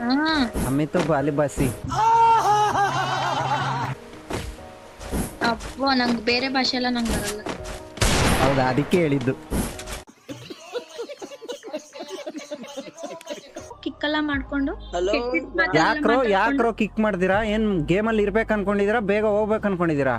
ಹಾ हमें तो बाली बासी ಅಪ್ಪ ನಂಗೆ ಬೇರೆ ಭಾಷೆ ಎಲ್ಲ ನಂಗೆ ಬರಲ್ಲ ಹೌದಾ ಅದಕ್ಕೆ ಹೇಳಿದ್ದು ಕಿಕ್ಕೆಲ್ಲ ಮಾಡ್ಕೊಂಡು ಹಲೋ ಕೆಟ್ಟ್ ಮಾತೆಲ್ಲ ಯಾಕ್ರೋ ಮಾತಾಡ್ಕೊಂಡು- ಯಾಕ್ರೋ ಕಿಕ್ ಮಾಡ್ದಿರಾ ಏನ್ ಗೇಮಲ್ಲಿ ಇರ್ಬೇಕು ಅನ್ಕೊಂಡಿದೀರಾ ಬೇಗ ಹೋಗ್ಬೇಕು ಅನ್ಕೊಂಡಿದೀರಾ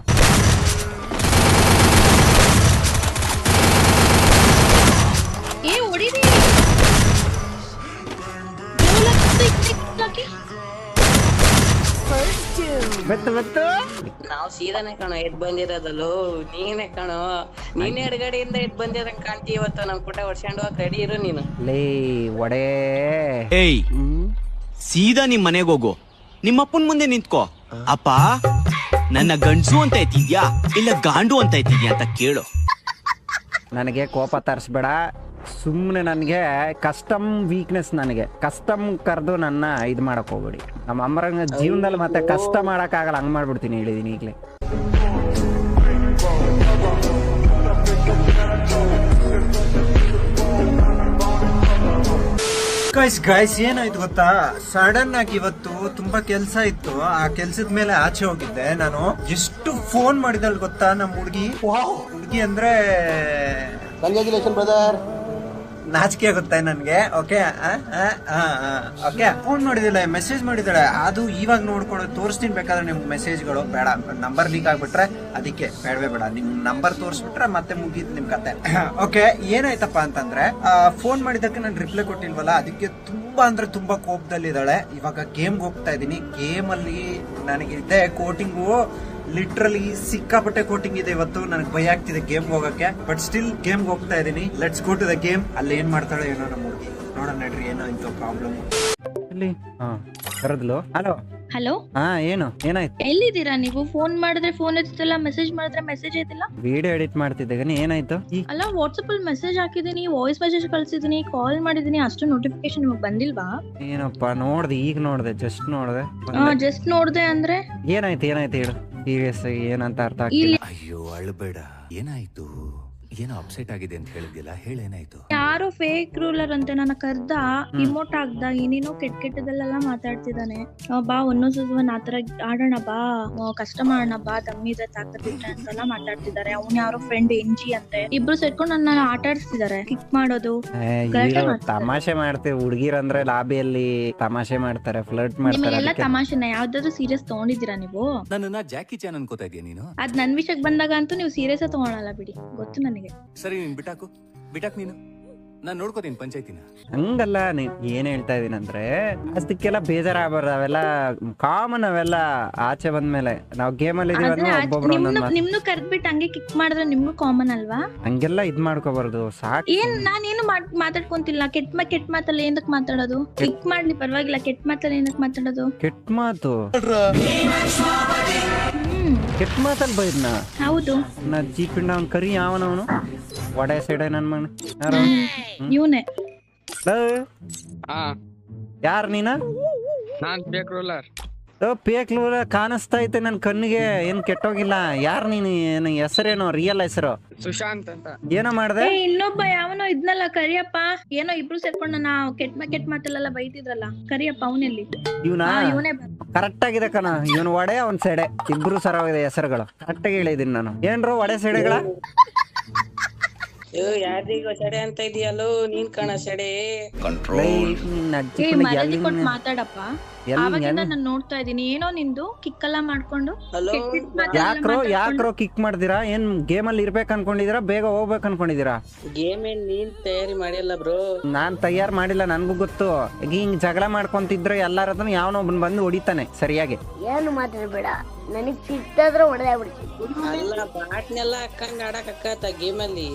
ಬೆತ್ತು ಬೆತ್ತು ನಾವು ಸೀದಾನೆ ಕಣೋ ಎದ್ ಬಂದಿರೋದಲ್ಲೋ. ನೀನೇ ಕಣೋ. ನೀನೇ ಎಡಗಡೆಯಿಂದ ಎದ್ ಬಂದಿರಂಗ್ ಕಾಣ್ತಿ ಇವತ್ತು ನಮ್ ಕೂಟ ಹೊಡ್ಸ್ಕೊಂಡು ಹೋಗಕ್ ರೆಡಿ ಇರು ನೀನು. ಲೇ ಒಡೆ. ಏಯ್ ಹ್ಮ್? ಸೀದಾ ನಿಮ್ ಮನೆಗ್ ಹೋಗು. ನಿಮ್ಮಪ್ಪನ್ ಮುಂದೆ ನಿಂತ್ಕೋ. ಅಪ್ಪ ನನ್ನ ಗಂಡ್ಸು ಅಂತ ಐತಿದ್ಯಾ ಇಲ್ಲ ಗಾಂಡು ಅಂತ ಐತಿ ಅಂತ ಕೇಳು. ನನಗೆ ಕೋಪ ತರಿಸ್ಬೇಡ. ಸುಮ್ಮನೆ ನನಗೆ ಕಸ್ಟಮ್ ವೀಕ್ನೆಸ್ ನನಗೆ. ಕಸ್ಟಮ್ ಕರೆದು ನನ್ನ ಇದು ಮಾಡಕ್ ಹೋಗ್ಬೇಡಿ. ನಮ್ಮ ಅಮ್ಮರಂಗ ಜೀವನದಲ್ಲಿ ಮತ್ತೆ ಕಷ್ಟ ಮಾಡೋಕ್ಕಾಗಲ್ಲ ಹಂಗೆ ಮಾಡ್ಬಿಡ್ತೀನಿ ಹೇಳಿದೀನಿ ಈಗಲೇ. ಗೈಸ್ ಗೈಸ್ ಏನಾಯ್ತು ಗೊತ್ತಾ? ಸಡನ್ ಆಗಿ ಇವತ್ತು ತುಂಬಾ ಕೆಲಸ ಇತ್ತು. ಆ ಕೆಲ್ಸದ ಮೇಲೆ ಆಚೆ ಹೋಗಿದ್ದೆ ನಾನು. ಎಷ್ಟು ಫೋನ್ ಮಾಡಿದಳು ಗೊತ್ತಾ ನಮ್ಮ ಹುಡುಗಿ? ಹುಡುಗಿ ಅಂದ್ರೆ ಕಂಗ್ರ್ಯಾಚುಲೇಷನ್ ಬ್ರದರ್ ನಾಚಿಕೆ ಆಗುತ್ತೆ ನನಗೆ ಓಕೆ ಓಕೆ ಫೋನ್ ಮಾಡಿದಿಲ್ಲ ಮೆಸೇಜ್ ಮಾಡಿದಾಳೆ ಅದು ಇವಾಗ ನೋಡ್ಕೊಂಡು ತೋರಿಸ್ತೀನಿ, ಬೇಕಾದ್ರೆ ನಿಮ್ ಮೆಸೇಜ್ಗಳು ಬೇಡ ನಂಬರ್ ಲೀಕ್ ಆಗಿಬಿಟ್ರೆ ಅದಕ್ಕೆ ಬೇಡವೇ ಬೇಡ. ನಿಮ್ ನಂಬರ್ ತೋರಿಸ್ಬಿಟ್ರೆ ಮತ್ತೆ ಮುಗೀತು ನಿಮ್ ಕತೆ. ಓಕೆ ಏನಾಯ್ತಪ್ಪ ಅಂತಂದ್ರೆ ಫೋನ್ ಮಾಡಿದ್ದಕ್ಕೆ ನಾನು ರಿಪ್ಲೈ ಕೊಟ್ಟಿಲ್ವಲ್ಲ, ಅದಕ್ಕೆ ತುಂಬಾ ಅಂದ್ರೆ ತುಂಬಾ ಕೋಪದಲ್ಲಿದ್ದಾಳೆ. ಇವಾಗ ಗೇಮ್ಗೆ ಹೋಗ್ತಾ ಇದೀನಿ ಗೇಮಲ್ಲಿ ಅಲ್ಲಿ ನನಗೆ ಇದೆ ಕೋಟಿಂಗು. ಲಿಟ್ರಲಿ ಸಿಕ್ಕಾಪಟ್ಟೆ ಕೋಟಿಂಗ್ ಇದೆ ಇವತ್ತು. ನನಗೆ ಭಯ ಆಗ್ತಿದೆ ಗೇಮ್ ಹೋಗಕ್ಕೆ. ಬಟ್ ಸ್ಟಿಲ್ ಗೇಮ್ ಹೋಗ್ತಾ ಇದೀನಿ let's go to the game ಅಲ್ಲಿ ಏನ್ ಮಾಡ್ತಾಳೆ ಏನೋ ನಮ್ಮ ಹುಡುಗಿ. ನೋಡೋಣ ನಡ್ರಿ ಏನೋ ಇಂತ ಪ್ರಾಬ್ಲಮ್ ಇಲ್ಲಿ. ಹಾ ಕರೆದ್ಲು ಹಲೋ ಹಲೋ ಹಾ ಏನು? ಏನಾಯ್ತು? ಎಲ್ಲಿದ್ದೀರಾ ನೀವು? ಫೋನ್ ಮಾಡಿದ್ರೆ ಫೋನ್ ಎತ್ತಿಲ್ಲ ಮೆಸೇಜ್ ಮಾಡಿದ್ರೆ ಮೆಸೇಜ್ ಐತಿಲ್ಲ ವಿಡಿಯೋ ಎಡಿಟ್ ಮಾಡ್ತಿದ್ದೆ ಗನಿ ಏನಾಯ್ತು? ಈ ಅಲ್ಲ ವಾಟ್ಸಪ್ ಅಲ್ಲಿ ಮೆಸೇಜ್ ಹಾಕಿದೀನಿ ವಾಯ್ಸ್ ಮೆಸೇಜ್ ಕಳ್ಸಿದೀನಿ ಕಾಲ್ ಮಾಡಿದೀನಿ ಅಷ್ಟು ನೋಟಿಫಿಕೇಶನ್ ನಿಮಗೆ ಬಂದಿಲ್ವಾ? ಏನಪ್ಪ ನೋಡ್ದೆ ಈಗ ನೋಡ್ದೆ ಜಸ್ಟ್ ನೋಡ್ದೆ. ಜಸ್ಟ್ ನೋಡ್ದೆ ಅಂದ್ರೆ? ಏನಾಯ್ತು ಏನಾಯ್ತು ಹೇಳು? ಸೀರಿಯಸ್ ಏನಂತ ಅರ್ಥ ಆಗ್ತಿಲ್ಲ. ಅಯ್ಯೋ ಅಳ್ಬೇಡ. ಏನಾಯ್ತು? ಏನೋ ಅಪ್ಸೆಟ್ ಆಗಿದೆ ಅಂತ ಹೇಳಿದ್ಯಲ್ಲ ಹೇಳೇನಾಯ್ತು? ಯಾರು ಫೇಕ್ ರೂಲರ್ ಅಂತ ನನ್ನ ಕರ್ದ ಇಮೋಟ್ ಆಗ್ದ ಏನೇನೋ ಕೆಟ್ಟ ಕೆಟ್ಟದಲ್ಲೆಲ್ಲ ಮಾತಾಡ್ತಿದ್ದಾನೆ. ಆ, ಬಾ ಒಂದೊಂದ್ ಒಂದ್ ಆತರ ಆಡೋಣ ಬಾ ಆ, ಕಷ್ಟ ಮಾಡೋಣ ಬಾ ದಮ್ಮಿದೆ ತಾಕತ್ತಿದ್ರೆ ಅಂತೆಲ್ಲ ಮಾತಾಡ್ತಿದ್ದಾರೆ. ಅವ್ನ್ ಯಾರು ಫ್ರೆಂಡ್ ಎಂಜಿ ಅಂತೆ. ಇಬ್ರು ಸೇರ್ಕೊಂಡು ನನ್ನ ಆಟ ಆಡಿಸ್ತಿದ್ದಾರೆ. ಕಿಕ್ ಮಾಡೋದು ಏ, ಗಲಾಟೆ ಇರೋ ಮಾಡ್ತಾರೆ. ತಮಾಷೆ ಮಾಡ್ತೀವಿ. ಹುಡುಗಿರಂದ್ರೆ ಲಾಬಿಯಲ್ಲಿ ತಮಾಷೆ ಮಾಡ್ತಾರೆ ಫ್ಲರ್ಟ್ ಮಾಡ್ತಾರೆ ನಿಮಗೆಲ್ಲ ಅದಕ್ಕೆ. ತಮಾಷೆನ? ಯಾವ್ದಾದ್ರು ಸೀರಿಯಸ್ ತಗೊಂಡಿದ್ದೀರಾ ನೀವು? ನನ್ನನ್ನ ಜಾಕಿ ಚಾನ್ ಅನ್ಕೋತಾ ಇದೀಯ ನೀನು? ಅದ್ ನನ್ ವಿಷಯಕ್ಕೆ ಬಂದಾಗ ಅಂತೂ ನೀವು ಸೀರಿಯಸ್ ತಗೊಳಲ್ಲ ಬಿಡಿ. ಗೊತ್ತು ನನಗೆ. ಸರಿ ನೀನ್ ಬಿಟಾಕು ಬಿಟಾಕ್ ನೀನು. ನಾನ್ ನೋಡ್ಕೋತೀನಿ ಪಂಚಾಯತಿನ. ಹಂಗಲ್ಲ ನೀನ್ ಏನ್ ಹೇಳ್ತಾ ಇದೀನಂದ್ರೆ ಅದಕ್ಕೆಲ್ಲ ಬೇಜಾರಾಗಬಾರ್ದು. ಅವೆಲ್ಲ ಕಾಮನ್ ಅವೆಲ್ಲ ಆಚೆ ಬಂದ್ಮೇಲೆ. ನಾವು ಗೇಮ್ ಅಲ್ಲಿ ಅಂದ್ರೆ ಒಂದೊಂದ್ ನಿಮ್ನು ಮಾತು ನಿಮ್ನು ಕರ್ದ್ಬಿಟ್ಟು ಹಂಗೆ ಕಿಕ್ ಮಾಡಿದ್ರೆ ನಿಮ್ಗೂ ಕಾಮನ್ ಅಲ್ವಾ? ಹಂಗೆಲ್ಲ ಇದ್ ಮಾಡ್ಕೋಬಾರ್ದು. ಸಾಕು. ಏನ್ ನಾನೇನು ಮಾಡ್- ಮಾತಾಡ್ಕೊಂತಿಲ್ಲ. ಕೆಟ್ಟ ಮಾ ಕೆಟ್ಟ ಮಾತಲ್ಲ ಏನಕ್ ಮಾತಾಡೋದು? ಕಿಕ್ ಮಾಡ್ಲಿ ಪರವಾಗಿಲ್ಲ. ಕೆಟ್ಟ ಮಾತಲ್ಲಿ ಏನಕ್ ಮಾತಾಡೋದು? ಕೆಟ್ಟ ಮಾತು. ಕೆಟ್ಟ ಮಾತಲ್ಲಿ ಬೈದ್ನ ಹೌದು. ನಾ ಜೀಪಿಂಡ ಅವ್ನ್ ಕರಿ ಯಾವನವನು? ವಡೆ ಸೈಡೆ ನನ್ ಮಗನ. ಯಾರು? ಇವನೇ. ಯಾರ ನೀನ? ರೂಲರ್ ಪೇಕ್ಲು ಕಾಣಿಸ್ತಾ ಐತೆ ನನ್ ಕಣ್ಣಿಗೆ. ಏನ್ ಕೆಟ್ಟೋಗಿಲ್ಲ. ಯಾರ್ ನೀನು? ಏನ್ ಹೆಸರೇನು? ರಿಯಲ್ ಹೆಸರು? ಸುಶಾಂತ್ ಅಂತ. ಏನೋ ಮಾಡ್ದೆ? ಏ ಇನ್ನೊಬ್ಬ ಯಾವನೋ ಇದ್ನಲ್ಲ ಕರಿಯಪ್ಪ. ಏನೋ ಇಬ್ರು ಸೇರ್ಕೊಂಡು ನಾವು ಕೆಟ್ಟ ಮಾ ಕೆಟ್ಟ ಮಾತಲ್ಲೆಲ್ಲ ಬೈತಿದ್ರಲ್ಲ. ಕರಿಯಪ್ಪ ಅವನಲ್ಲಿ? ಇವ್ನಾ? ಇವನೇ ಕರೆಕ್ಟ್ ಆಗಿದೆ ಕಣ. ಇವನ್ ಒಡೆ ಒಂದ್ ಸೆಡೆ. ಇಬ್ರು ಸರವಾಗಿದೆ ಹೆಸರುಗಳು. ಕರೆಕ್ಟ್ ಆಗಿ ಹೇಳಿದೀನಿ ನಾನು. ಏನ್ರು ಒಡೆ ಸೆಡೆಗಳ? ಅಯ್ಯೋ ಯಾರಿಗೋ ಸಡೆ ಅಂತ ಇದೆಯಲ್ಲೋ? ನೀನ್ ಕಾಣ ಸಡೆ ಏ ಮರ್ಯಾದೆ ಕೊಟ್ಟು ಮಾತಾಡಪ್ಪ. ಆವಾಗಿಂದ ನಾನು ನೋಡ್ತಾ ಇದೀನಿ. ಏನೋ ನಿಂದು? ಕಿಕ್ಕೆಲ್ಲ ಮಾಡ್ಕೊಂಡು? ಹಲೋ ಕೆಟ್ಟ್ ಕೆಟ್ಟ್ ಮಾತೆಲ್ಲ ಯಾಕ್ರೋ ಮಾತಾಡ್ಕೊಂಡು- ಯಾಕ್ರೋ ಕಿಕ್ ಮಾಡ್ದಿರಾ? ಏನ್ ಅಲ್ಲಿ ಇರ್ಬೇಕು ಅನ್ಕೊಂಡಿದೀರಾ ಬೇಗ ಹೋಗ್ಬೇಕು ಅನ್ಕೊಂಡಿದೀರಾ ಗೇಮ್ ಏನ್ ನೀನ್ ತಯಾರಿ ಮಾಡಿಲ್ಲ ಬ್ರೋ? ನಾನ್ ತಯಾರ್ ಮಾಡಿಲ್ಲ ನನ್ಗೂ ಗೊತ್ತು. ಈಗ ಹಿಂಗ್ ಜಗಳ ಮಾಡ್ಕೊಂತಿದ್ರೆ ಎಲ್ಲಾರ ಹತ್ರ ಯಾವನೊಬ್ಬನ್ ಬಂದು ಹೊಡಿತಾನೆ ಸರಿಯಾಗಿ. ಏನು ಮಾತಾಡ್ಬೇಡ. ನನಗ್ ಸಿಟ್ಟಾದ್ರೆ ಹೊಡೆದಾಗ್ಬಿಡ್ತೀನಿ ಬಿಡ್ತೀನಿ ಅಲ್ಲ ಬಾಟ್ನೆಲ್ಲ ಹಾಕಂಗ್ ಆಡಕ್ ಅಕ್ಕತ್ತ ಗೇಮ್ ಅಲ್ಲಿ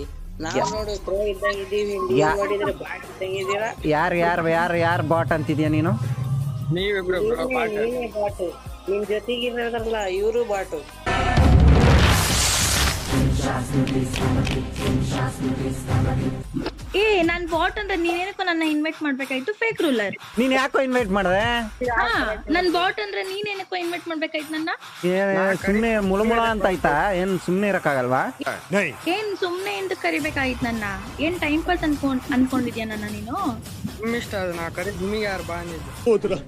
ಯಾರ್ ಯಾರ್ ಯಾರ್ ಯಾರ್ ಬಾಟ್ ಅಂತಿದ್ಯಾ ನೀನು? ನಿಮ್ ಜೊತೆಗಿರೋದ್ರಲ್ಲ ಇವರು ಬಾಟು ಏ ನಾನ್ ಬಾಟ್ ಅಂದ್ರೆ ನೀನೇನಕ್ಕೋ ನನ್ನ ಇನ್ವೈಟ್ ಮಾಡ್ಬೇಕಾಯ್ತು? ಫೇಕ್ ರೂಲರ್ ನೀನ್ ಯಾಕೋ ಇನ್ವೈಟ್ ಮಾಡ್ದೆ? ಹಾ ನನ್ ಬಾಟ್ ಅಂದ್ರೆ ನೀನೇನಕ್ಕೋ ಇನ್ವೈಟ್ ಮಾಡ್ಬೇಕಾಯ್ತು ನನ್ನ? ಸುಮ್ನೆ ಮುಳುಮುಳ ಅಂತ ಆಯ್ತಾ? ಏನ್ ಸುಮ್ನೆ ಇರಕ್ಕಾಗಲ್ವಾ? ಏನ್ ಸುಮ್ನೆ ಎಂದು ಕರಿಬೇಕಾಯ್ತು ನನ್ನ? ಏನ್ ಟೈಮ್ ಪಾಸ್ ಅನ್ಕೊಂಡ್ ಅನ್ಕೊಂಡಿದ್ಯಾ ನನ್ನ ನೀನು? ಇಷ್ಟ ನಾ ಕರಿ ನಿಮಗೆ ಯಾರು ಬಾ ಅಂದಿದ್ದು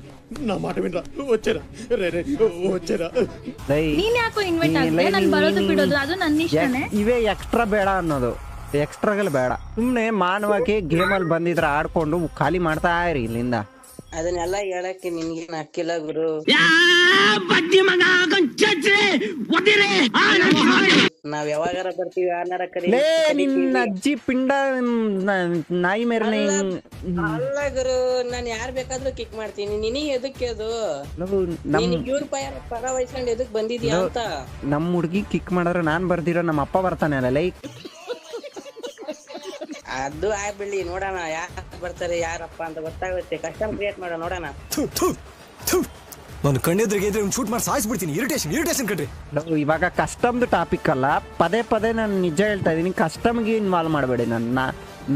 ಲೈ, ನೀನ್ ಯಾಕೋ ಇನ್ವೈಟ್ ನೀ- ಆಗ್ದೆ ಲೈ, ನನ್ ನೀ- ಬರೋದು ಬಿಡೋದು ಅದು ನನ್ನ ಇಷ್ಟನೇ ಎಕ್- ಇವೇ ಎಕ್ಸ್ಟ್ರಾ ಬೇಡ ಅನ್ನೋದು ಎಕ್ಸ್ಟ್ರಾಗಳು ಬೇಡ ಸುಮ್ನೆ ಮಾನವಾಗಿ ಗೇಮಲ್ಲಿ ಬಂದಿದ್ರೆ ಆಡ್ಕೊಂಡು ಖಾಲಿ ಮಾಡ್ತಾ ಇರಿ ಇಲ್ಲಿಂದ ಅದನ್ನೆಲ್ಲ ಹೇಳಕ್ಕೆ ನಿನ್ಗೇನ್ ಹಕ್ಕಿಲ್ಲ ಗುರು. ನಾವ್ ಯಾವಾಗಾರ ಬರ್ತೀವಿ ಆನಾರ ಕರಿ ಲೇ ನಿನ್ನ ಅಜ್ಜಿ ಪಿಂಡ ನ- ನಾಯಿ ಮೇರ್ನೆ ಅಲ್ಲ ಗುರು ನಾನ್ ಯಾರ್ ಬೇಕಾದ್ರೂ ಕಿಕ್ ಮಾಡ್ತೀನಿ. ನಿನಗ್ ಎದಕ್ಕೆ ಅದು ನಮ್ ನೀನ್ ಇವ್ರ ಪಯ ಪರ ವಹಿಸ್ಕೊಂಡ್ ಎದಕ್ ಬಂದಿದ್ಯಾ ಅಂತ? ನಮ್ ಹುಡ್ಗಿ ಕಿಕ್ ಮಾಡಿದ್ರೆ ನಾನ್ ಬರ್ದಿರೋ ನಮ್ಮ ಅಪ್ಪ ಬರ್ತಾನೆ ಅಲ್ಲ ಲೈಕ್ ಅದು ಆಗ್ಬಿಡ್ಲಿ ನೋಡೋಣ ಯಾರ ಬರ್ತಾರೆ ಯಾರಪ್ಪ ಅಂತ ಗೊತ್ತಾಗುತ್ತೆ. ಕಸ್ಟಮ್ ಕ್ರಿಯೇಟ್ ಮಾಡೋ ನೋಡೋಣ. ನಾನು ಕಣ್ಣೆದ್ರಿಗೆ ಇದ್ರೆ ಒಂದು ಶೂಟ್ ಮಾಡಿ ಸಾಯಿಸ್ಬಿಡ್ತೀನಿ. ಇರಿಟೇಷನ್ ಇರಿಟೇಷನ್ ಕಟ್ರಿ ನಾವು ಇವಾಗ ಕಸ್ಟಮ್ದು ಟಾಪಿಕ್ ಅಲ್ಲ. ಪದೇ ಪದೇ ನಾನು ನಿಜ ಹೇಳ್ತಾ ಇದ್ದೀನಿ ಕಸ್ಟಮ್ಗೆ ಇನ್ವಾಲ್ವ್ ಮಾಡಬೇಡಿ. ನನ್ನ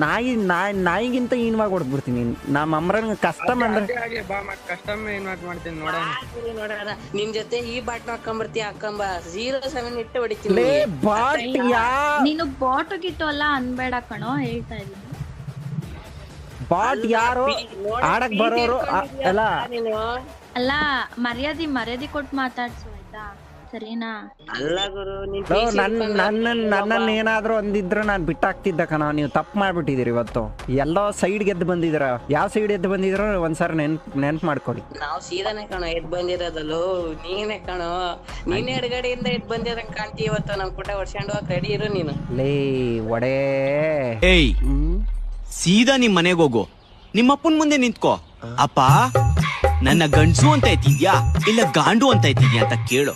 ನಾಯಿ ನಾಯಿ ನಾಯಿಗಿಂತ ಇನ್ವಾಲ್ವ್ ಕೊಡ್ಬಿಡ್ತೀನಿ ನಮ್ಮ ಅಮ್ರನ್ ಕಸ್ಟಮ್ ಅಂದ್ರೆ ಕಸ್ಟಮ್ ಇನ್ವಾಲ್ವ್ ಮಾಡ್ತೀನಿ ನೋಡೋಣ. ನಿನ್ ಜೊತೆ ಈ ಬಾಟ್ ಹಾಕೊಂಬರ್ತೀಯ? ಹಾಕೊಂಬ. ಜೀರೋ ಸೆವೆನ್ ಇಟ್ಟು ಹೊಡಿತೀನಿ. ಬಾಟ್ ಯಾ ನೀನು ಬಾಟ್ ಗಿಟ್ಟು ಎಲ್ಲ ಅನ್ಬೇಡ ಕಣೋ ಹೇಳ್ತಾ ಇದ್ದೀನಿ ಬಾಟ್ ಯಾರು ಆಡಕ್ ಬರೋರು ಅಲ್ಲ. ನೀನು? ಅಲ್ಲ ಮರ್ಯಾದಿ ಮರ್ಯಾದಿ ಕೊಟ್ಟು ಮಾತಾಡ್ಸು ಆಯ್ತಾ? ಸರಿನಾ? ಅಲ್ಲ ಗುರು ನೀನ್ PC ನನ್ನ ನನ್ನನ್ನ ಏನಾದ್ರೂ ಅಂದಿದ್ರೆ ನಾನು ಬಿಟ್ಟಾಕ್ತಿದ್ದ ಕಣ ನೀವು ತಪ್ಪು ಮಾಡ್ಬಿಟ್ಟಿದ್ದೀರಿ ಇವತ್ತು. ಎಲ್ಲೋ ಸೈಡ್ ಗೆದ್ದು ಬಂದಿದ್ರ ಯಾವ ಸೈಡ್ ಎದ್ದು ಬಂದಿದ್ರೋ ಒಂದ್ಸರಿ ನೆನ್ಪ್ ನೆನ್ಪು ಮಾಡ್ಕೊಳ್ಳಿ. ನಾವ್ ಸೀದಾನೆ ಕಣೋ ಎದ್ ಬಂದಿರೋದಲ್ಲೋ. ನೀನೇ ಕಣೋ ನೀನ್ ಎಡಗಡೆಯಿಂದ ಎದ್ ಬಂದಿರಂಗ್ ಕಾಣ್ತಿ ಇವತ್ತು ನಮ್ ಕೂಟ ಹೊಡ್ಸ್ಕೊಂಡು ಹೋಗಕ್ ರೆಡಿ ಇರು ನೀನು. ಲೇ ಒಡೆ. ಏಯ್ ಹ್ಮ್? ಸೀದಾ ನಿಮ್ ಮನೆಗ್ ಹೋಗು. ನಿಮ್ಮಪ್ಪನ್ ಮುಂದೆ ನಿಂತ್ಕೋ. ಅಪ್ಪ ನನ್ನ ಗಂಡ್ಸು ಅಂತ ಇದ್ಯಾ ಇಲ್ಲ ಗಾಂಡು ಅಂತ ಇದ್ಯಾ ಅಂತ ಕೇಳು.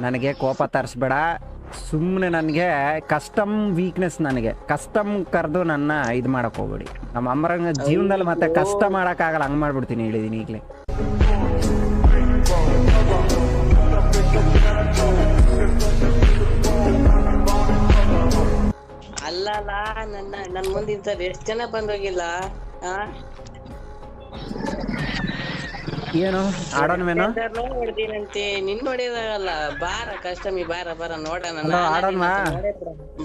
ನನಗೆ ಕೋಪ ತರಿಸ್ಬೇಡ. ಸುಮ್ಮನೆ ನನಗೆ ಕಸ್ಟಮ್ ವೀಕ್ನೆಸ್ ನನಗೆ. ಕಸ್ಟಮ್ ಕರೆದು ನನ್ನ ಇದು ಮಾಡಕ್ ಹೋಗ್ಬೇಡಿ. ನಮ್ಮ ಅಮ್ಮರಂಗ ಜೀವನದಲ್ಲಿ ಮತ್ತೆ ಕಷ್ಟ ಮಾಡೋಕ್ಕಾಗಲ್ಲ ಹಂಗೆ ಮಾಡ್ಬಿಡ್ತೀನಿ ಹೇಳಿದೀನಿ ಈಗಲೇ. ಅಲ್ಲಲ್ಲ ನನ್ನ ನನ್ನ ಮುಂದೆ ಇಂಥ ಎಷ್ಟು ಜನ ಬಂದೋಗಿಲ್ಲ? ಆ? ಏನು? ಆಡೋಣವೇನು ಎಲ್ಲಾರ್ನೂ ಹೊಡ್ದಿನಂತೆ. ನಿನ್ ಹೊಡೆಯೋದಾಗಲ್ಲ. ಬಾರ ಕಷ್ಟಮಿ ಬಾರ ಬಾರ ನೋಡೋಣ ಆಡೋಣ.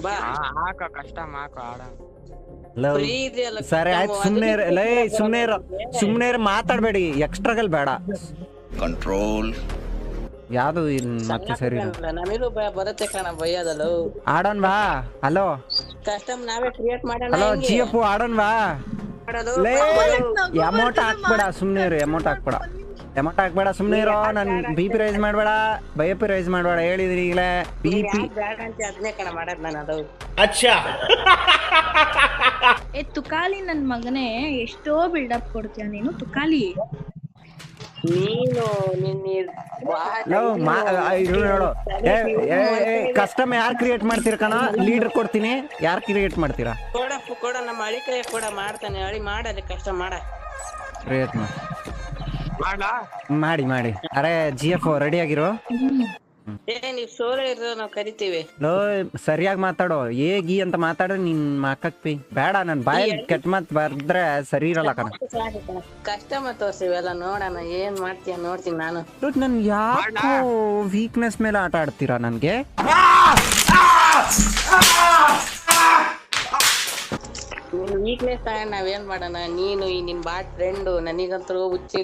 ಬಾ. ಹಾಕ ಕಸ್ಟಮ್ ಹಾಕು ಆಡೋಣ ಇದೆಯಲ್ಲ ಸರಿ ಆಯ್ತು ಸುಮ್ನೆ ಸುಮ್ಮನೆ ಸುಮ್ನೆ ಲೇ ಕಸ್ಟಮ್ ಸುಮ್ಮನೆ ಬರುತ್ತೆ. ಸುಮ್ಮನೆ ಮಾತಾಡಬೇಡಿ. ಎಕ್ಸ್ಟ್ರಾಗಲ್ ಬೇಡ. ಕಂಟ್ರೋಲ್ ಯಾವುದು ಮತ್ತೆ ಸರಿ ನಮಿಗೂ ಬರುತ್ತೆ ಕಣ ಭಯದಲ್ಲೂ ಆಡೋಣ ಬಾ ಹಲೋ? ಕಸ್ಟಮ್ ನಾವೇ ಕ್ರಿಯೇಟ್ ಮಾಡೋಣ ಹಲೋ ಜಿಎಫ್ ಜಿ ಎಫ್ ಆಡೋಣ ಬಾ ಅಮೌಂಟ್ ಹಾಕ್ಬೇಡ ಸುಮ್ನೆ ಇರು ಅಮೌಂಟ್ ಹಾಕ್ಬೇಡ. ಅಮೌಂಟ್ ಹಾಕ್ಬೇಡ ಸುಮ್ನೆ ಇರೋ ನನ್ ಬಿ ಪಿ ರೈಸ್ ಮಾಡಬೇಡ ಬೈ ಪಿ ರೈಸ್ ಮಾಡ್ಬೇಡ ಹೇಳಿದ್ರಿ ಈಗಲೇ ಬಿ ಪಿ ಅದು. ಏ ತುಕಾಲಿ ನನ್ ಮಗನೇ ಎಷ್ಟೋ ಬಿಲ್ಡಪ್ ಕೊಡ್ತೀಯ ನೀನು ತುಕಾಲಿ? ನೀನು ಕಸ್ಟಮ್ ಯಾರ್ ಕ್ರಿಯೇಟ್ ಮಾಡ್ತೀರ ಕಣ? ಲೀಡರ್ ಕೊಡ್ತೀನಿ. ಯಾರ್ ಕ್ರಿಯೇಟ್ ಮಾಡ್ತೀರಾ? ಕೊಡ ಕೊಡ ನಮ್ಮ ಹಳಿ ಕೈ ಕೊಡ ಮಾಡ್ತಾನೆ. ಹಳಿ ಮಾಡದೆ ಕಷ್ಟ ಮಾಡ. ಕ್ರಿಯೇಟ್ ಮಾಡಿ. ಮಾಡ್ಲಾ? ಮಾಡಿ ಮಾಡಿ. ಅರೆ ಜಿ ಎಫ್ ರೆಡಿ ಆಗಿರೋ? ಏ ನೀವ್ ಸೋಲೋ ಇರೋ ನಾವ್ ಕರಿತೀವಿ ಲೋ ಸರಿಯಾಗಿ ಮಾತಾಡೋ ಏಗಿ ಅಂತ ಮಾತಾಡೋ ನಿನ್ ಮಕ್ಕಕ್ ಪಿ ಬೇಡ ನನ್ ಬಾಯಿ ಕೆಟ್ಟ ಮಾತ್ ಬರ್ದ್ರೆ ಸರಿ ಇರಲ್ಲ ಕಣ ಕಸ್ಟಮರ್ ತೋರ್ಸಿವೆಲ್ಲ ನೋಡೋಣ ಏನ್ ಮಾಡ್ತೀಯ ನೋಡ್ತೀನಿ ನಾನು ದುಡ್ ನನ್ ಯಾಕೋ ವೀಕ್ನೆಸ್ ಮೇಲೆ ಆಟ ಆಡ್ತೀರಾ ನನ್ಗೆ ತಗೊಂಡ್ ನಾವೇನ್ ಮಾಡೋಣ? ನೀನು ಈ ನಿನ್ ಬಾಟ್ ಫ್ರೆಂಡು ನನಗಂತೂ ಹುಚ್ಚಿ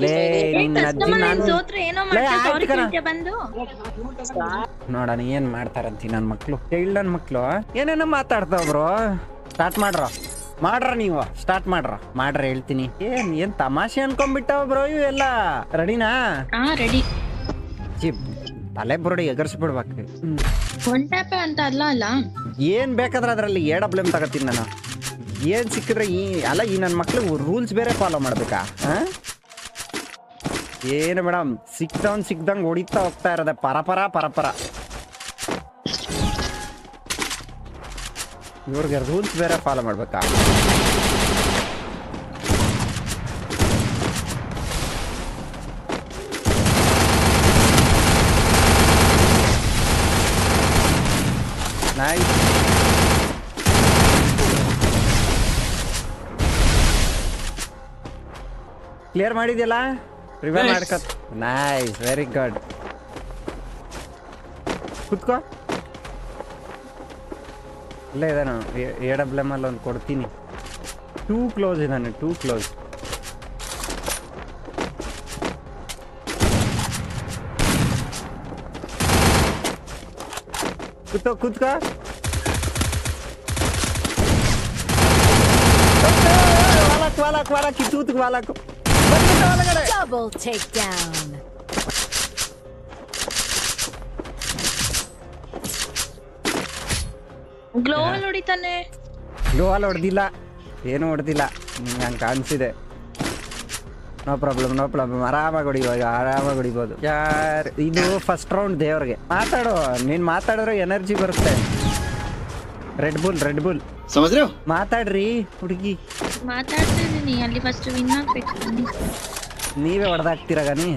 ನೋಡೋಣ ಏನ್ ಮಾಡ್ತಾರಂತಿ ನನ್ ಮಕ್ಳು? ಹೇಳ ನನ್ ಮಕ್ಳು. ಏನೇನೋ ಮಾತಾಡ್ತಾವ ಬ್ರೋ ಸ್ಟಾರ್ಟ್ ಮಾಡ್ರ. ಮಾಡ್ರ ನೀವು. ಸ್ಟಾರ್ಟ್ ಮಾಡ್ರ. ಮಾಡ್ರ ಹೇಳ್ತೀನಿ. ಏನ್ ಏನ್ ತಮಾಷೆ ಅನ್ಕೊಂಡ್ಬಿಟ್ಟಾವ ಬ್ರೋ ಎಲ್ಲ? ರೆಡಿನಾ? ಹಾ ರೆಡಿ. ಜಿ ತಲೆ ಬುರುಡಿ ಎಗರ್ಸ್ಬಿಡ್ಬೇಕು. ಅಂತ ಅಲ್ಲ ಅಲ್ಲ? ಏನ್ ಬೇಕಾದ್ರೆ ಅದ್ರಲ್ಲಿ ಎ ಡಬ್ಲ್ಯೂ ತಗೋತೀನಿ ನಾನು. ಏನ್ ಸಿಕ್ಕಿದ್ರೆ ಈ ಅಲ್ಲ, ಈ ನನ್ನ ಮಕ್ಳು ರೂಲ್ಸ್ ಬೇರೆ ಫಾಲೋ ಮಾಡ್ಬೇಕಾ ಆ? ಏನು ಮೇಡಮ್ ಸಿಕ್ದವನ್ ಸಿಕ್ದಂಗ್ ಹೊಡಿತಾ ಹೋಗ್ತಾ ಇರೋದೆ ಪರಪರ ಪರಪರ ಇವ್ರಿಗೆ ರೂಲ್ಸ್ ಬೇರೆ ಫಾಲೋ ಮಾಡ್ಬೇಕಾ ಕ್ಲಿಯರ್ ಮಾಡಿದ್ಯಲ್ಲ? ರಿವೈವ್ ಮಾಡ್ಕತ್ ನೈಸ್ ವೆರಿ ಗುಡ್ ಕುತ್ಕೋ. ಇಲ್ಲೇ ಇದಾನು ಎ ಡಬ್ಲ್ಯೂ ಎಂ ಅಲ್ಲಿ ಒಂದು ಕೊಡ್ತೀನಿ. ಟೂ ಕ್ಲೋಸ್ ಇದ್ದಾನೆ ಟೂ ಕ್ಲೋಸ್ ಕೂತೋ ಕೂತ್ಕ. ವಾಲಕ್ ವಾಲಕ್ ವಾಲಕ್ ಕಿತ್ತೂತ್ಗೆ ವಾಲಕ್. ಬಂದ್ಬಿಟ್ಟ ಒಳಗಡೆ Double takedown. ಗ್ಲೋವಲ್ ಹೊಡಿತಾನೆ ಗೋವಾಲ್ ಹೊಡೆದಿಲ್ಲ. ಏನು ಹೊಡೆದಿಲ್ಲ. ನಿಂಗೆ ಹಂಗೆ ಕಾಣಿಸಿದೆ. ನೋ ಪ್ರಾಬ್ಲಮ್ ನೋ ಪ್ರಾಬ್ಲಮ್ ಆರಾಮಾಗಿ ಹೊಡಿವಾಗ ಆರಾಮಾಗಿ ಹೊಡಿಬೋದು. ಯಾರು ಇದು ಫಸ್ಟ್ ರೌಂಡ್ ದೇವ್ರಿಗೆ. ಮಾತಾಡು ನೀನು ಮಾತಾಡಿದ್ರೆ ಎನರ್ಜಿ ಬರುತ್ತೆ. ರೆಡ್ ಬುಲ್ ರೆಡ್ ಬುಲ್ ಮಾತಾಡ್ರಿ ಹುಡುಗಿ. ಮಾತಾಡ್ತಾ ಇದೀನಿ ಅಲ್ಲಿ ಫಸ್ಟ್ ವಿನ್ ಆಗ್ಬೇಕು. ಬನ್ನಿ. ನೀವೇ ಗನಿ?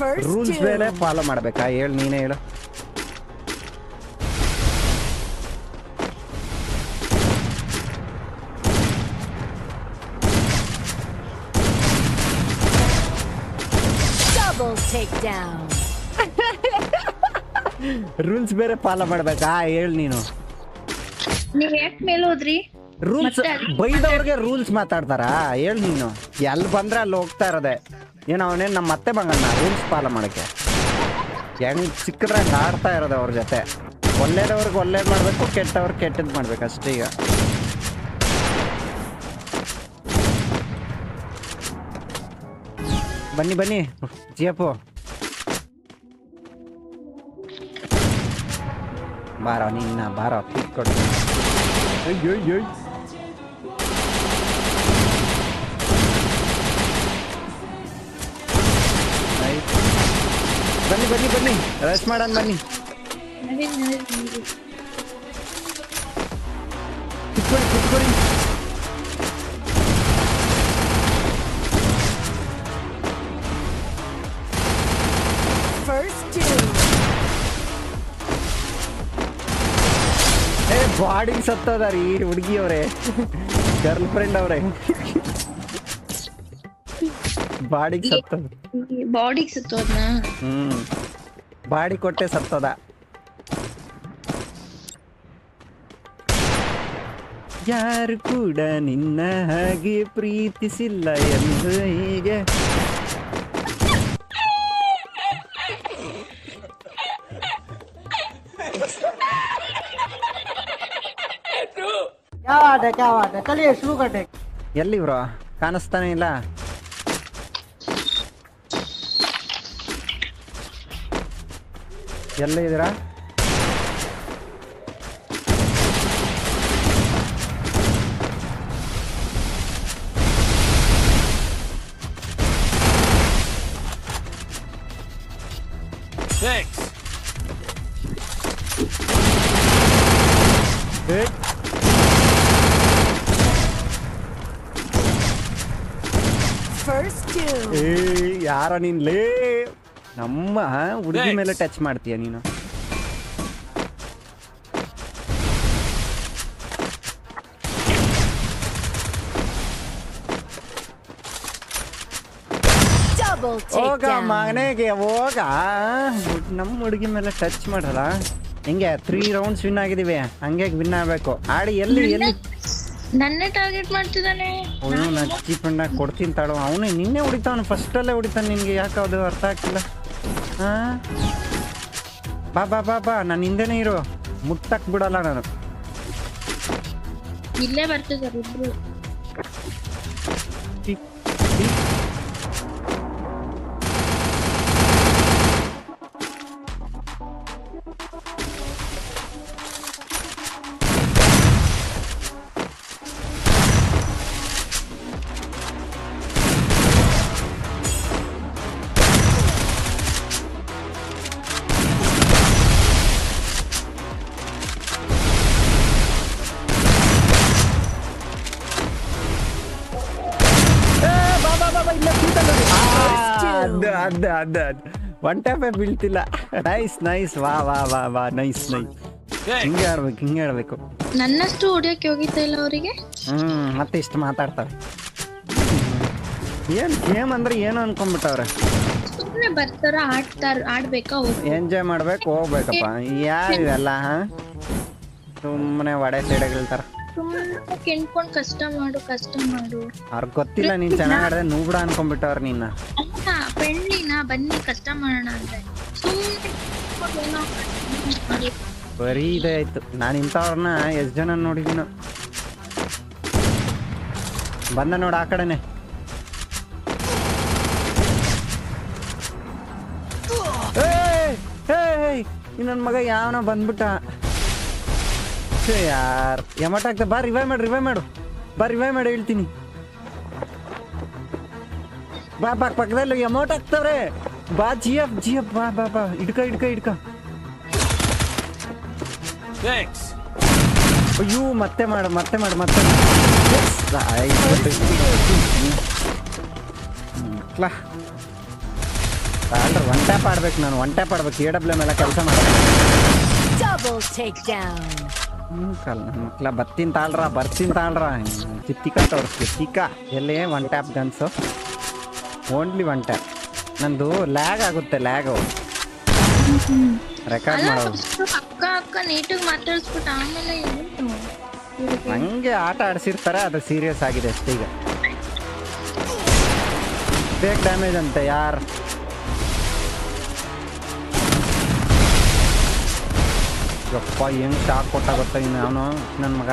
First ರೂಲ್ಸ್ ಮೇಲೆ ಫಾಲೋ ಮಾಡ್ಬೇಕಾ? ಹೇಳು ನೀನೇ ಹೇಳು. Double takedown. ರೂಲ್ಸ್ ಬೇರೆ ಫಾಲೋ ಮಾಡ್ಬೇಕಾ? ಹೇಳು ನೀನು. ನೀವ್ ಯಾಕೆ ಮೇಲೆ ಹೋದ್ರಿ? ರೂಲ್ಸ್ ಬೈದವ್ರಿಗೆ ರೂಲ್ಸ್ ಮಾತಾಡ್ತಾರ? ಹೇಳು ನೀನು. ಎಲ್ ಬಂದ್ರೆ ಅಲ್ಲಿ ಹೋಗ್ತಾ ಇರೋದೆ. ಏನು ಅವನೇನು ನಮ್ಮ ಮತ್ತೆ ಬಂಗಣ್ಣ? ರೂಲ್ಸ್ ಫಾಲೋ ಮಾಡಕ್ಕೆ. ಹೆಂಗ್ ಸಿಕ್ಕಿದ್ರೆ ಹಂಗೆ ಆಡ್ತಾ ಇರೋದು ಅವ್ರ ಜೊತೆ. ಒಳ್ಳೇದವ್ರಿಗೆ ಒಳ್ಳೇದು ಮಾಡಬೇಕು ಕೆಟ್ಟವ್ರಿಗೆ ಕೆಟ್ಟದ್ ಮಾಡ್ಬೇಕು ಅಷ್ಟೇ ಈಗ. ಬನ್ನಿ ಬನ್ನಿ ಜಿಯಪ್ಪು ಬಾರೋ ನಿನ್ನ ಬಾರೋ ಪಿಕ್ ಕೊಡು ಅಯ್ಯೋ ಅಯ್ಯೋ ಆಯ್ತು. ಬನ್ನಿ ಬನ್ನಿ ಬನ್ನಿ ರಶ್ ಮಾಡೋಣ ಬನ್ನಿ ನವೀನ್, ನವೀನ್, ನವೀನ್. ಕುತ್ಕೊಳ್ಳಿ ಕುತ್ಕೊಳ್ಳಿ ಸತ್ತದಾರಿ ಸತ್ತದ ರೀ ಹುಡುಗಿಯವ್ರೆ. ಗರ್ಲ್ ಫ್ರೆಂಡ್ ಅವ್ರೆ. ಬಾಡಿಗೆ ಸತ್ತದ. ಬಾಡಿಗೆ ಸತ್ತೋದ್ನ? ಹ್ಮ್. ಬಾಡಿ ಕೊಟ್ಟೆ ಸತ್ತದ. ಯಾರು ಕೂಡ ನಿನ್ನ ಹಾಗೆ ಪ್ರೀತಿಸಿಲ್ಲ ಎಂದು ಹೀಗೆ ಎಲ್ಲಿ ಬ್ರೋ? ಕಾಣಿಸ್ತಾನೆ ಇಲ್ಲ? ಎಲ್ಲ ಇದ್ದೀರಾ Thanks. First ಏ ಯಾರ ನೀನ್? ಲೇ ನಮ್ಮ ಹುಡುಗಿ ಮೇಲೆ ಟಚ್ ಮಾಡ್ತೀಯ ನೀನು? ಹೋಗ. ಮನೆಗೆ ಹೋಗ. ನಮ್ಮ ಹುಡುಗಿ ಮೇಲೆ ಟಚ್ ಮಾಡಲ್ಲ. ಹಿಂಗೆ? ತ್ರೀ ರೌಂಡ್ಸ್ ವಿನ್ ಆಗಿದೀವಿ. ಹಂಗೆ ವಿನ್ ಆಗ್ಬೇಕು. ಆಡಿ ಎಲ್ಲಿ ಎಲ್ಲಿ? ನನ್ನೇ ಟಾರ್ಗೆಟ್ ಮಾಡ್ತಿದ್ದಾನೆ. ಅವನು ನಚ್ಚಿ ಪಣ್ಣ ಕೊಡ್ತೀನಿ ತಾಳು. ಅವನೇ ನಿನ್ನೆ ಹೊಡಿತಾವನು ಫಸ್ಟಲ್ಲೇ ಹೊಡಿತಾನೆ ನಿನಗೆ ಯಾಕೆ ಅದು ಅರ್ಥ ಆಗ್ತಿಲ್ಲ? ಹಾ ಬಾ ಬಾ ಬಾ ಬಾ ನಾನು ಹಿಂದೆನೇ ಇರು. ಮುಟ್ಟಕ್ಕೆ ಬಿಡಲ್ಲ ನಾನು. ಇಲ್ಲೇ ಬರ್ತಿದ್ದಾರೆ ಇಬ್ರು. ಅದ್ ಅದು ಅದ್ ಅದ್. ಒನ್ ಟೈಪ್ ಬೀಳ್ತಿಲ್ಲ. ನೈಸ್ ನೈಸ್ ವಾ ವಾ ವಾ ವಾ. ನೈಸ್ ನೈಸ್ ಹಿಂಗೆ ಆಡ್ಬೇಕು ಹಿಂಗೆ ಆಡ್ಬೇಕು. ನನ್ನಷ್ಟು ಹೊಡಿಯಕ್ಕೆ ಹೋಗಿತ್ತ ಇಲ್ಲ ಅವರಿಗೆ? ಹ್ಮ್ ಮತ್ತೆ ಇಷ್ಟು ಮಾತಾಡ್ತಾರೆ. ಏನ್ ಗೇಮ್ ಅಂದ್ರೆ ಏನು ಅನ್ಕೊಂಡ್ಬಿಟ್ಟವ್ರೆ? ಸುಮ್ಮನೆ ಬರ್ತಾರ ಆಡ್ತಾರ ಆಡ್ಬೇಕಾ ಎಂಜಾಯ್ ಮಾಡ್ಬೇಕು ಹೋಗ್ಬೇಕಪ್ಪ. ಯಾರು ಇವೆಲ್ಲ ಹಾ? ಸುಮ್ಮನೆ ಒಡೆ ಸೈಡಾಗಿಳ್ತಾರ ಸುಮ್ಮನೆ ಕೆಣ್ಕೊಂಡ್ ಕಷ್ಟ ಮಾಡು ಕಷ್ಟ ಮಾಡು. ಅವ್ರಿಗೆ ಗೊತ್ತಿಲ್ಲ ನೀನ್ ಚೆನ್ನಾಗ್ ಆಡಿದ್ರೆ ನೂಬ್ಡ ಅನ್ಕೊಂಡ್ಬಿಟ್ಟವ್ರ ನಿನ್ನ. ಅಲ್ಲ ಫ್ರೆಂಡ್ಲಿನ ಬನ್ನಿ ಕಷ್ಟ ಮಾಡೋಣ ಅಂದ್ರೆ. ಸುಮ್ಮನೆ ಬರೀ ಇದೇ ಆಯ್ತು. ನಾನು ಇಂಥವ್ರನ್ನ ಎಷ್ಟ್ ಜನ ನೋಡಿದೀನ. ಬಂದ ನೋಡು ಆ ಕಡೆನೆ. ಏಯ್! ಏಯ್! ಈ ನನ್ ಮಗ ಯಾವನ ಬಂದ್ಬಿಟ್ಟ. ಯಾರ್? ಯಮಟ ಆಗ್ತ ಬಾ ರಿವೈವ್ ಮಾಡು ರಿವೈವ್ ಮಾಡು. ಬಾ ರಿವೈವ್ ಮಾಡಿ ಹೇಳ್ತೀನಿ. ಬಾ ಬಾ ಪಕ್ಕದಲ್ಲಿ ಎಮೌಂಟ್ ಆಗ್ತವ್ರೆ. ಬಾ ಜಿ ಎಫ್ ಜಿ ಎಫ್ ಬಾ ಬಾ. ಬಾ ಇಡ್ಕ ಇಡ್ಕ ಇಡ್ಕ ಅಯ್ಯೋ ಮತ್ತೆ ಮಾಡು ಮತ್ತೆ ಮಾಡು ಮತ್ತೆ ಮಾಡು. ಒನ್ ಟ್ಯಾಪ್ ಆಡ್ಬೇಕು ನಾನು ಒನ್ ಟ್ಯಾಪ್ ಆಡ್ಬೇಕು. ಎ ಡಬ್ಲ್ಯೂ ಮೇಲೆ ಕೆಲಸ ಮಾಡ್ಬೇಕು. Double takedown. ಹ್ಮ್ ಕಲ್ ನನ್ನ ಮಕ್ಳ ಬರ್ತೀನಿ ತಾಳ್ರ ಬರ್ತೀನಿ ತಾಳ್ರ. ಚಿತ್ತಿಕ ತೋರ್ಸ್ ಚಿಕ್ಕ ಎಲ್ಲಿ one tap guns only one tap ನಂದು ಲ್ಯಾಗ್ ಆಗುತ್ತೆ ಲ್ಯಾಗ್ ರೆಕಾರ್ಡ್ ಮಾಡೋದು. first ಅಕ್ಕ ಅಕ್ಕ ನೀಟಾಗಿ ಮಾತಾಡ್ಸ್ಬಿಟ್ಟು ಆಮೇಲೆ ಏನು ಹಂಗೆ ಆಟ ಆಡಿಸಿರ್ತಾರೆ ಅದು ಸೀರಿಯಸ್ ಆಗಿದೆ ಅಷ್ಟೀಗ. ಫೇಕ್ ಡ್ಯಾಮೇಜ್ ಅಂತೆ ಯಾರ್? ಯಪ್ಪ ಹೆಂಗ್ ಶಾಕ್ ಕೊಟ್ಟ ಗೊತ್ತಾ ಇನ್ನು ಅವನು ನನ್ನ ಮಗ?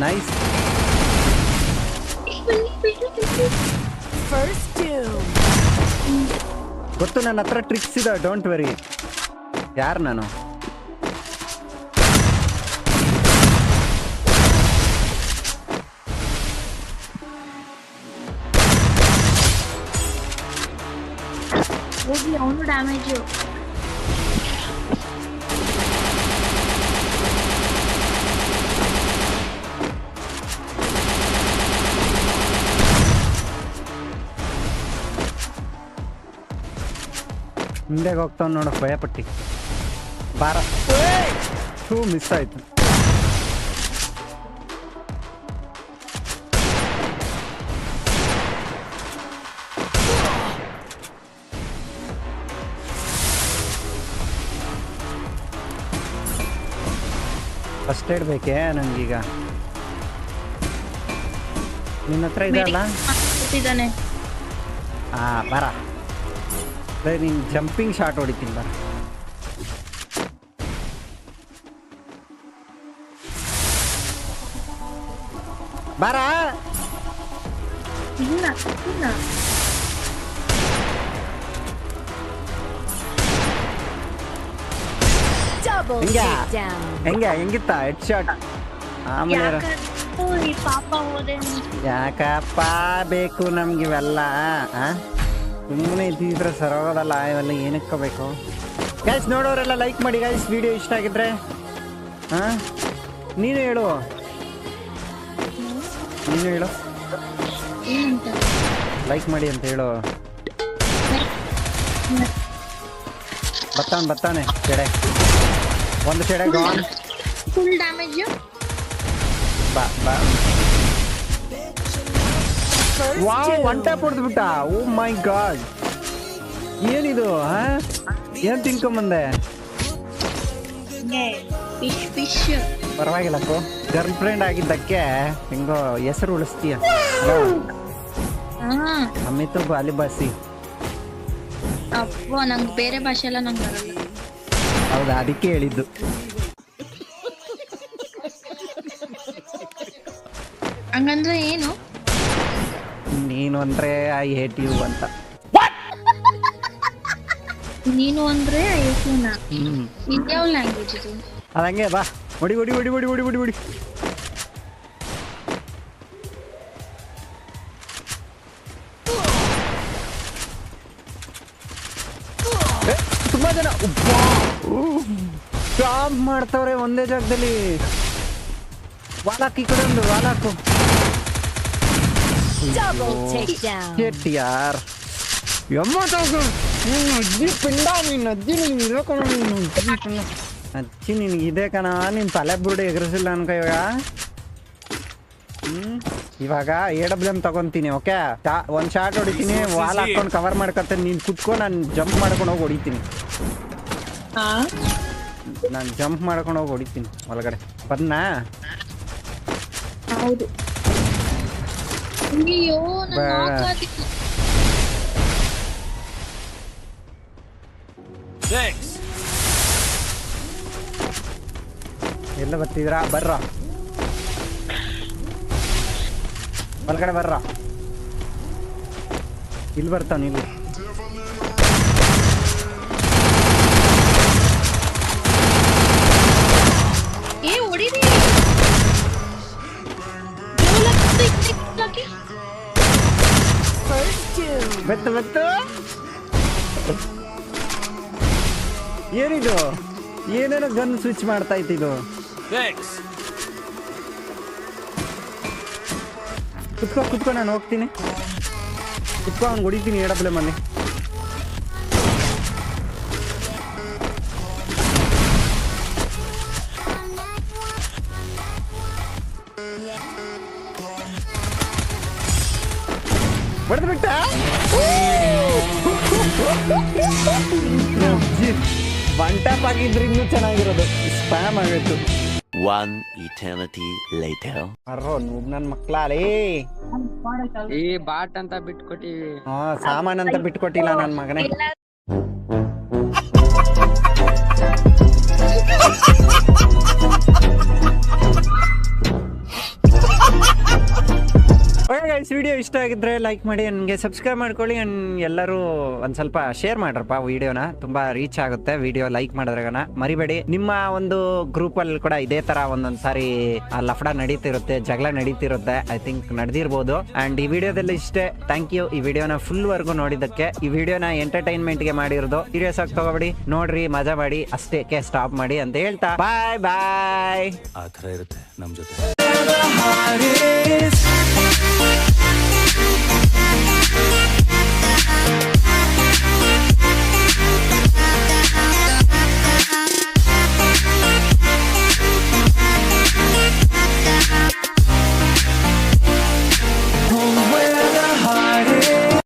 ನೈಸ್. ಗೊತ್ತು ನನ್ನ ಹತ್ರ ಟ್ರಿಕ್ಸ್ ಇದೆ ಡೋಂಟ್ ವೆರಿ ಯಾರು ನಾನು? ಅವನು ಡ್ಯಾಮೇಜು ಹಿಂದೆ ಹೋಗ್ತಾವ್ ನೋಡ ಭಯಪಟ್ಟಿ. ಬಾರ. ಶೂ ಮಿಸ್ ಆಯ್ತು. ಫಸ್ಟ್ ಏಡ್ ಬೇಕೇ ನಂಗೀಗ? ನಿನ್ನ ಹತ್ರ ಇದೆ ಅಲ್ಲ ಕೂತಿದ್ದಾನೆ ಹಾ ಬರ. ನೀನು ಜಂಪಿಂಗ್ ಶಾಟ್ ಹೊಡಿತೀನಿ ಬರ ಬರ? ಇಲ್ಲ ಇಲ್ಲ. ಹಿಂಗ? ಹೆಂಗೆ? ಹೆಂಗಿತ್ತ? ಹೆಡ್ ಶಾಟ್ ಆಮೇಲೆ ಯಾಕಪ್ಪ ಬೇಕು ನಮ್ಗೆ ಇವೆಲ್ಲ ಸುಮ್ಮನೆ ಇದ್ದಿದ್ರೆ ಹೋಗೋದಲ್ಲ ಇವೆಲ್ಲ ಏನಕ್ಕೆ ಬೇಕು? ಗೈಸ್ ನೋಡೋರೆಲ್ಲ ಲೈಕ್ ಮಾಡಿ ಗಾಯ್ಸ್ ವಿಡಿಯೋ ಇಷ್ಟ ಆಗಿದ್ರೆ ಹಾ? ನೀನು ಹೇಳು. ನೀನು ಹೇಳು. ಲೈಕ್ ಮಾಡಿ ಅಂತ ಹೇಳು. ಬರ್ತಾನೆ ಬತ್ತಾನೆ ಚೆಡೆ ಒಂದು ಚೆಡೆ ಗಾನ್ ಫುಲ್ ಡ್ಯಾಮೇಜ್ ಬಾ ಬಾ. ವಾವ್. ಒನ್ ಟ್ಯಾಪ್ ಹೊಡೆದ್ಬಿಟ್ಟ ಓ ಮೈ ಗಾಡ್ ಏನಿದು ಏನ್ ತಿನ್ಕೊಂಬಂದೆ? ಫಿಶ್ ಪರವಾಗಿಲ್ಲಕ್ಕೋ ಗರ್ಲ್ ಫ್ರೆಂಡ್ ಆಗಿದ್ದಕ್ಕೆ ಹೆಂಗೋ ಹೆಸರು ಉಳಿಸ್ತೀಯ. ಹಾ ಅಮಿತು ಬಾಲಿ ಬಾಸಿ. ಅಪ್ಪ ನಂಗೆ ಬೇರೆ ಭಾಷೆ ಎಲ್ಲ ನಂಗೆ ಬರಲ್ಲ. ಹೌದಾ ಅದಕ್ಕೆ ಹೇಳಿದ್ದು. ಹಂಗಂದ್ರೆ ಏನು? ನೀನು ಅಂದ್ರೆ ಐ ಹೇಟ್ ಯು ಅಂತ. ನೀನು ಅಂದ್ರೆ ಏಕೇನಾ ಹ್ಮ್. ಇದ್ಯಾವ ಲ್ಯಾಂಗ್ವೇಜ್ ಇದು. ಅದಂಗೆ ಬಾ. ಹೊಡಿ ಹೊಡಿ ಹೊಡಿ ಹೊಡಿ ಹೊಡಿ ಹೊಡಿ ಹೊಡಿ ಏ, ತುಂಬಾ ಜನ. ಜಾಂಪ್ ಮಾಡ್ತವ್ರೆ ಒಂದೇ ಜಾಗದಲ್ಲಿ. ವಾಲಾಕ್ ಈ ಕಡೆ ಒಂದು ವಾಲಾಕು. Double takedown. ಕೆಟ್ ಯಾರ್ ಯಮ್ಮ ತಗೋ ನಿನ್ನ ಅಜ್ಜಿ ಪಿಂಡ ನಿನ್ನ ಅಜ್ಜಿ ನಿನ್ಗೆ ಇದೆ ಕಣ ನಿನ್ನ ಅಜ್ಜಿ ಪಿಂಡ ಅಜ್ಜಿ ನಿನಗೆ ಇದೆ ಕಣ ನಿನ್ನ ತಲೆ ಬುರುಡೆ ಎಗರಿಸಿಲ್ಲ ಅನ್ಕ ಇವಾಗ. ಹ್ಮ್ ಇವಾಗ ಎ ಡಬ್ಲ್ಯೂ ಎಂ ತಗೊಂತೀನಿ ಓಕೆ ಒಂದು ಶಾಟ್ ಹೊಡಿತೀನಿ ವಾಲ್ ಹಾಕೊಂಡು ಕವರ್ ಮಾಡ್ಕೊತೀನಿ ನೀನು ಕುತ್ಕೊಂಡು ನಾನು ಜಂಪ್ ಮಾಡ್ಕೊಂಡು ಹೋಗಿ ಹೊಡಿತೀನಿ. ಹಾ? ನಾನು ಜಂಪ್ ಮಾಡ್ಕೊಂಡು ಹೋಗಿ ಹೊಡಿತೀನಿ ಒಳಗಡೆ. ಬನ್ನಾ ಹೌದು. ಅಯ್ಯೋ. ಎಲ್ಲ ಬರ್ತಿದ್ರಾ ಬರ್ರ. ಒಳಗಡೆ ಬರ್ರ. ಇಲ್ಲಿ ಬರ್ತಾವ ಇಲ್ಲಿ. ಬೆತ್ತು ಬೆತ್ತು ಏನಿದು? ಏನೇನೋ ಗನ್ ಸ್ವಿಚ್ ಮಾಡ್ತಾ ಇತ್ತಿದು ಕುತ್ಕೋ ಕುತ್ಕೋ ನಾನು ಹೋಗ್ತೀನಿ. ಕುತ್ಕೋ ಅವ್ನು ಹೊಡಿತೀನಿ ಎಡಪ್ಲೆ ಮನೆ. ಹೊಡೆದು ಬಿಟ್ಟ ಒನ್ ಟ್ಯಾಪ್ ಆಗಿದ್ರೆ ಇನ್ನೂ ಚೆನ್ನಾಗಿರೋದು. ಸ್ಪ್ಯಾಮ್ ಆಗಿತ್ತು. ಒನ್ ಇಟರ್ನಿಟಿ ಲೇಟರ್ ಅರ್ರೋ ನೂಬ್ ನನ್ ಮಕ್ಳಾಲೇ. ಈ ಬಾಟ್ ಅಂತ ಬಿಟ್ಕೊಟ್ಟಿವಿ. ಹಾ ಸಾಮಾನ್ ಅಂತ ಬಿಟ್ಕೊಟ್ಟಿಲ್ಲ ನನ್ ಮಗನೇ. ಗೈಸ್ ವಿಡಿಯೋ ಇಷ್ಟ ಆಗಿದ್ರೆ ಲೈಕ್ ಮಾಡಿ, ನನಗೆ ಸಬ್ಸ್ಕ್ರೈಬ್ ಮಾಡ್ಕೊಳ್ಳಿ. ಅಂಡ್ ಎಲ್ಲರೂ ಒಂದು ಸ್ವಲ್ಪ ಶೇರ್ ಮಾಡ್ರಪ್ಪ ವಿಡಿಯೋನ ತುಂಬಾ ರೀಚ್ ಆಗುತ್ತೆ ವಿಡಿಯೋ ಲೈಕ್ ಮಾಡಿದ್ರಾಗನ. ಮರಿಬೇಡಿ. ನಿಮ್ಮ ಒಂದು ಗ್ರೂಪಲ್ಲಿ ಕೂಡ ಇದೇ ತರ ಒಂದೊಂದ್ ಸಾರಿ ಲಫಡ ನಡೀತಿರುತ್ತೆ, ಜಗಳ ನಡೀತಿರುತ್ತೆ. ಐ ಥಿಂಕ್ ನಡೆದಿರ್ಬೋದು. ಅಂಡ್ ಈ ವಿಡಿಯೋದಲ್ಲಿ ಇಷ್ಟೇ. ಥ್ಯಾಂಕ್ ಯು ಈ ವಿಡಿಯೋನ ಫುಲ್ ವರ್ಗು ನೋಡಿದ್ದಕ್ಕೆ, ಈ ವಿಡಿಯೋನ ಎಂಟರ್ಟೈನ್ಮೆಂಟ್ಗೆ ಮಾಡಿರೋದು ಸೀರಿಯಸ್ ಆಗಿ ತಗೋಬೇಡಿ. ನೋಡ್ರಿ, ಮಜಾ ಮಾಡಿ, ಅಷ್ಟೇ ಸ್ಟಾಪ್ ಮಾಡಿ ಅಂತ ಹೇಳ್ತಾ. ಬಾಯ್ ಬಾಯ್ ಆ ಇರುತ್ತೆ ನಮ್ಮ ಜೊತೆ. the heart is.